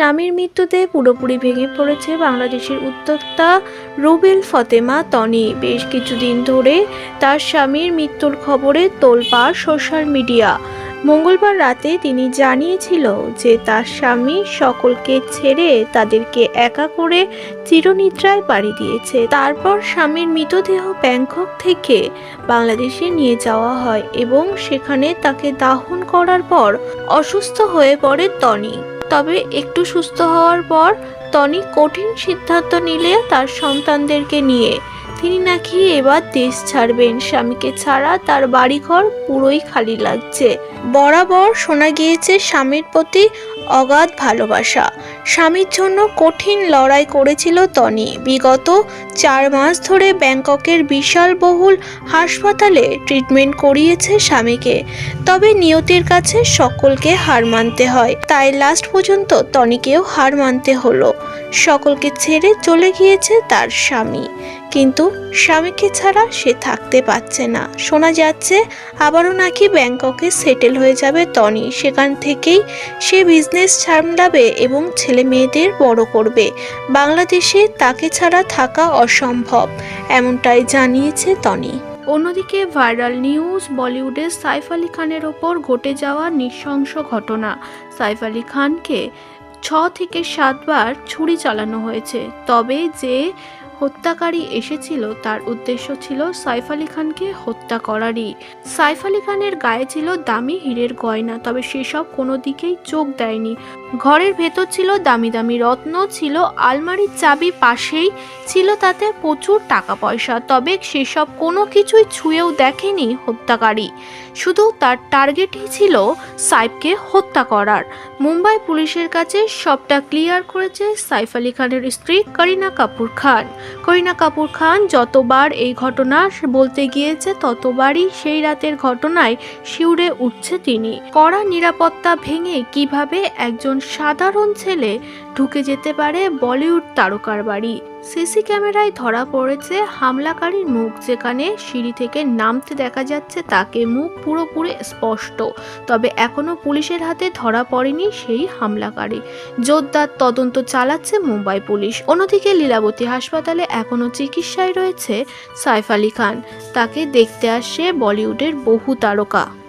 স্বামীর মৃত্যুতে পুরোপুরি ভেঙে পড়েছে বাংলাদেশের উদ্যোক্তা রুবেল ফতেমা তনি। বেশ কিছুদিন ধরে তার স্বামীর মৃত্যুর খবরে তোলপাড় সোশ্যাল মিডিয়া। মঙ্গলবার রাতে তিনি জানিয়েছিল যে তার স্বামী সকলকে ছেড়ে তাদেরকে একা করে চিরনিদ্রায় পাড়ি দিয়েছে। তারপর স্বামীর মৃতদেহ ব্যাংকক থেকে বাংলাদেশে নিয়ে যাওয়া হয় এবং সেখানে তাকে দাহন করার পর অসুস্থ হয়ে পড়ে তনি। তবে একটু সুস্থ হওয়ার পর টনি কঠিন সিদ্ধান্ত নিলে তার সন্তানদেরকে নিয়ে। তিনি নাকি এবার দেশ ছাড়বেন। স্বামীকে ছাড়া তার বাড়িঘর পুরোই খালি লাগছে। বরাবর শোনা গিয়েছে স্বামীর প্রতি অগাধ ভালোবাসা। স্বামীর জন্য কঠিন লড়াই করেছিল তনি বিগত চার মাস ধরে ব্যাংককের বিশাল বহুল হাসপাতালে ট্রিটমেন্ট করিয়েছে স্বামীকে। তবে নিয়তির কাছে সকলকে হার মানতে হয়। তাই লাস্ট পর্যন্ত তনিকেও হার মানতে হলো। সকলকে ছেড়ে চলে গিয়েছে তার স্বামী। কিন্তু স্বামীকে ছাড়া সে থাকতে পারছে না। শোনা যাচ্ছে, আবারও নাকি ব্যাংককে সেটেল হয়ে যাবে তনি সেখান থেকেই সে বিজনেস সামলাবে এবং ছেলে মেয়েদের বড় করবে। বাংলাদেশে তাকে ছাড়া থাকা অসম্ভব, এমনটাই জানিয়েছে তনি অন্যদিকে ভাইরাল নিউজ, বলিউডে সাইফ আলী খানের ওপর ঘটে যাওয়া নৃশংস ঘটনা। সাইফ আলী খানকে ছ থেকে সাতবার ছুরি চালানো হয়েছে। তবে যে হত্যাকারী এসেছিল, তার উদ্দেশ্য ছিল সাইফ আলী খানকে হত্যা করারই। সাইফ আলী খানের গায়ে ছিল দামি হীরের গয়না, তবে সেসব কোনো দিকেই চোখ দেয়নি। ঘরের ভেতর ছিল দামি দামি রত্ন, ছিল আলমারির চাবি, পাশেই ছিল তাতে প্রচুর টাকা পয়সা তবে সেসব কোনো কিছুই ছুঁয়েও দেখেনি হত্যাকারী। শুধু তার টার্গেটই ছিল সাইফকে হত্যা করার। মুম্বাই পুলিশের কাছে সবটা ক্লিয়ার করেছে সাইফ আলী খানের স্ত্রী করিনা কাপুর খান। করিনা কাপুর খান যতবার এই ঘটনা বলতে গিয়েছে, ততবারই সেই রাতের ঘটনায় শিউরে উঠছে তিনি। কড়া নিরাপত্তা ভেঙে কীভাবে একজন সাধারণ ছেলে ঢুকে যেতে পারে বলিউড তারকার বাড়ি? সিসি ক্যামেরায় ধরা পড়েছে হামলাকারীর মুখ, যেখানে সিঁড়ি থেকে নামতে দেখা যাচ্ছে তাকে মুখ পুরোপুরি স্পষ্ট। তবে এখনও পুলিশের হাতে ধরা পড়েনি সেই হামলাকারী। জোরদার তদন্ত চালাচ্ছে মুম্বাই পুলিশ। অন্যদিকে লীলাবতী হাসপাতালে এখনও চিকিৎসায় রয়েছে সাইফ আলী খান। তাকে দেখতে আসছে বলিউডের বহু তারকা।